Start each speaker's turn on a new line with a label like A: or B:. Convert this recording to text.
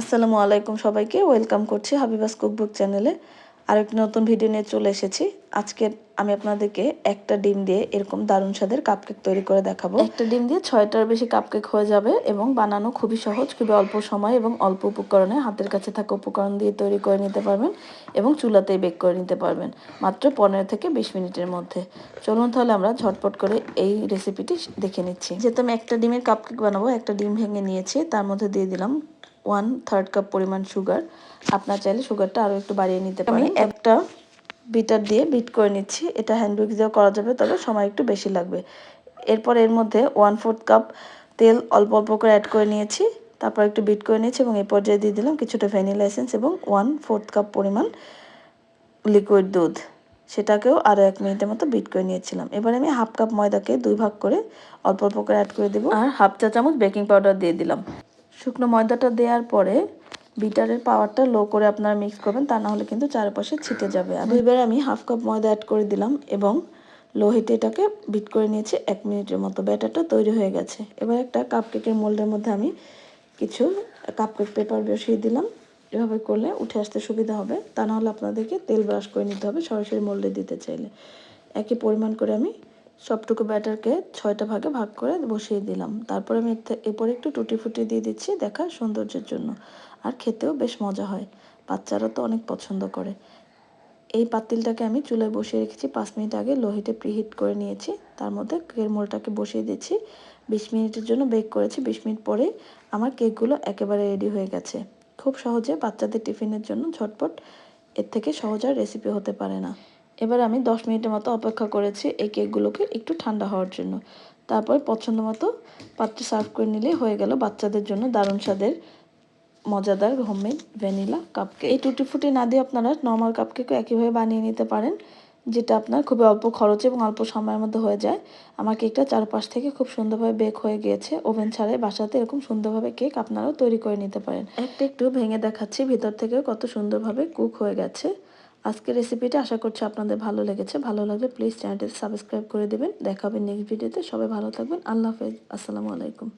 A: আসসালামু আলাইকুম সবাইকে। ওয়েলকাম করছি হাবিবাস কুকবুক চ্যানেলে আরেকটি নতুন ভিডিও নিয়ে চলে এসেছি। আজকে আমি আপনাদেরকে একটা ডিম দিয়ে এরকম দারুণ স্বাদের কাপকেক তৈরি করে দেখাবো। একটা ডিম দিয়ে ছয়টার বেশি কাপকেক হয়ে যাবে এবং বানানো খুবই সহজ খুবই অল্প সময় এবং অল্প উপকরণে হাতের কাছে থাকা উপকরণ দিয়ে তৈরি করে নিতে পারবেন এবং চুলাতেই বেক করে নিতে পারবেন মাত্র পনেরো থেকে বিশ মিনিটের মধ্যে। চলুন তাহলে আমরা ঝটপট করে এই রেসিপিটি দেখে নিচ্ছি। যেহেতু আমি একটা ডিমের কাপকেক বানাবো একটা ডিম ভেঙে নিয়েছি তার মধ্যে দিয়ে দিলাম ওয়ান থার্ড কাপ পরিমাণ সুগার আপনার চাইলে সুগারটা আরও একটু বাড়িয়ে নিতে পারেন। আমি একটা বিটার দিয়ে বিট করে নিচ্ছি। এটা হ্যান্ড উইক্স দিয়েও করা যাবে তবে সময় একটু বেশি লাগবে। এরপর এর মধ্যে ওয়ান ফোর্থ কাপ তেল অল্প অল্প করে অ্যাড করে নিয়েছি। তারপর একটু বিট করে নিয়েছি এবং এই পর্যায়ে দিয়ে দিলাম কিছুটা ভ্যানিলা এসেন্স এবং ওয়ান ফোর্থ কাপ পরিমাণ লিকুইড দুধ। সেটাকেও আরও এক মিনিটের মতো বিট করে নিয়েছিলাম। এবার আমি হাফ কাপ ময়দাকে দুই ভাগ করে অল্প অল্প করে অ্যাড করে দেবো। আর হাফ চা চামচ বেকিং পাউডার দিয়ে দিলাম। শুকনো ময়দাটা দেওয়ার পরে বিটারের পাওয়ারটা লো করে আপনারা মিক্স করবেন তা না হলে কিন্তু চারপাশে ছিটে যাবে। আর এবার আমি হাফ কাপ ময়দা অ্যাড করে দিলাম এবং লো হিটে এটাকে বিট করে নিয়েছি এক মিনিটের মতো। ব্যাটারটা তৈরি হয়ে গেছে। এবার একটা কাপকেকের মোল্ডের মধ্যে আমি কিছু কাপকেক পেপার বসিয়ে দিলাম। এভাবে করলে উঠে আসতে সুবিধা হবে। তা না হলে আপনাদেরকে তেল ব্রাশ করে নিতে হবে সরাসরি মোল্ডে দিতে চাইলে। একই পরিমাণ করে আমি সবটুকু ব্যাটারকে ছয়টা ভাগে ভাগ করে বসিয়ে দিলাম। তারপরে আমি এরপরে একটু টুটি ফুটি দিয়ে দিচ্ছি দেখা সৌন্দর্যের জন্য। আর খেতেও বেশ মজা হয়। বাচ্চারা তো অনেক পছন্দ করে। এই পাতিলটাকে আমি চুলায় বসিয়ে রেখেছি। পাঁচ মিনিট আগে লোহিটে প্রিহিট করে নিয়েছি। তার মধ্যে কেকের মোলটাকে বসিয়ে দিচ্ছি বিশ মিনিটের জন্য বেক করেছি। বিশ মিনিট পরে আমার কেকগুলো একেবারে রেডি হয়ে গেছে। খুব সহজে বাচ্চাদের টিফিনের জন্য ঝটপট এর থেকে সহজ আর রেসিপি হতে পারে না। এবার আমি দশ মিনিটের মতো অপেক্ষা করেছি এই কেকগুলোকে একটু ঠান্ডা হওয়ার জন্য। তারপর পছন্দ মতো পাত্রে সার্ভ করে নিলে হয়ে গেল বাচ্চাদের জন্য দারুণ স্বাদের মজাদার হোমমেড ভ্যানিলা কাপকেক। এই টুটি ফুটি না দিয়ে আপনারা নর্মাল কাপকেকও একইভাবে বানিয়ে নিতে পারেন, যেটা আপনার খুবই অল্প খরচে এবং অল্প সময়ের মধ্যে হয়ে যায়। আমার কেকটা চারপাশ থেকে খুব সুন্দরভাবে বেক হয়ে গিয়েছে। ওভেন ছাড়াই বাসাতে এরকম সুন্দরভাবে কেক আপনারাও তৈরি করে নিতে পারেন। একটা একটু ভেঙে দেখাচ্ছি, ভিতর থেকেও কত সুন্দরভাবে কুক হয়ে গেছে। আজকের রেসিপিটা আশা করছি আপনাদের ভালো লেগেছে। ভালো লাগলে প্লিজ চ্যানেলটি সাবস্ক্রাইব করে দেবেন। দেখা হবে নেক্সট ভিডিওতে সবাই ভালো থাকবেন। আল্লাহ হাফেজ। আসসালামু আলাইকুম।